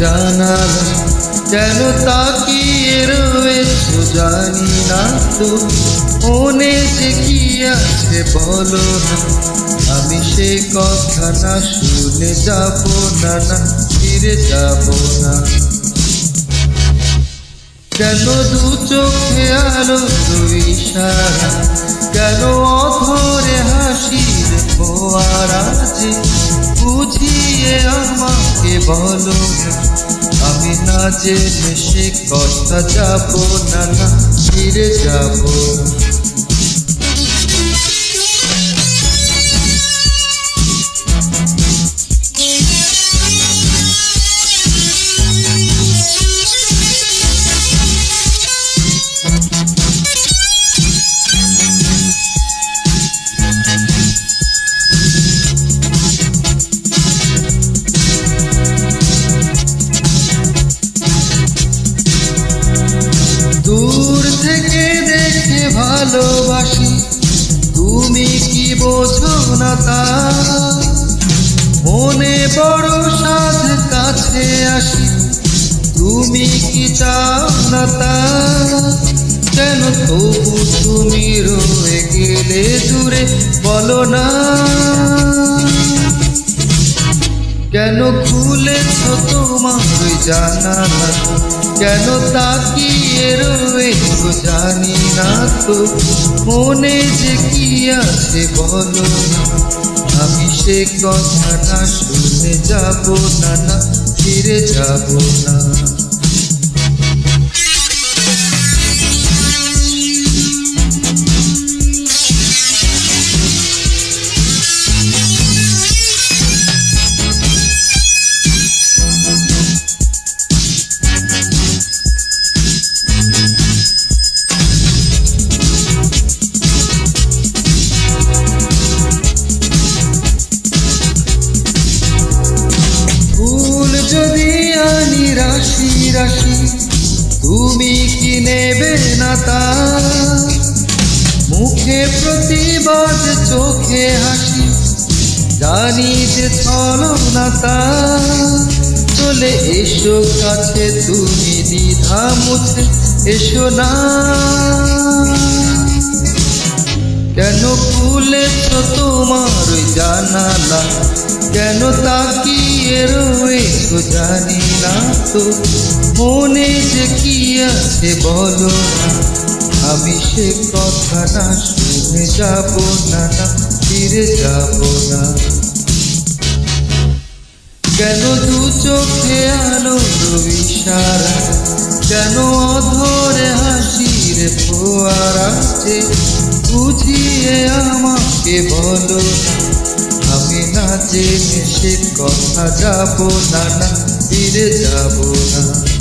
জানালা কেন তাকিয়ে রয়েছো, জানি না তো। মনে যে কি আছে বলো না, আমি সে কথা না শুনে যাব না না ফিরে যাব না। কেন দু চোখে আলো দুই ইশারা কেন অধরে বলো না আমি না জেনে সে কথা যাব না না ফিরে যাব। ভালোবাসি, তুমি কি বোঝো না তা? মনে বড় সাধ কাছে আসি, তুমি কি চাও না তা? কেন তবু তুমি রয়ে গেলে দূরে বলো না। কেন খুলেছ তোমার জানা জানালা কেন তাকিয়ে রয়েছ জানি না তো। মনে যে কি আছে বলো আমি সে কথা না শুনে যাব না না, ফিরে যাব না। রাশি, তুমি কি নেবে না তা? মুখে প্রতিবাদ, চোখে হাসি, জানি যে চলো না তা। চলে এসো কাছে, তুমি দ্বিধা মুছে এসো না। কেন খুলেছ তোমার জানালা। কেন তাকিয়ে রয়েছ জানি না তো। মনে যে কি আছে বলো না। আমি সে কথা না শুনে যাব না না, ফিরে যাব না। কেন দু চোখে আলো ইশারা? কেন অধরে হাসির ফোয়ারা বুঝিয়ে আমাকে বলো আমি না জেনে সে কথা যাব না না ফিরে যাব না।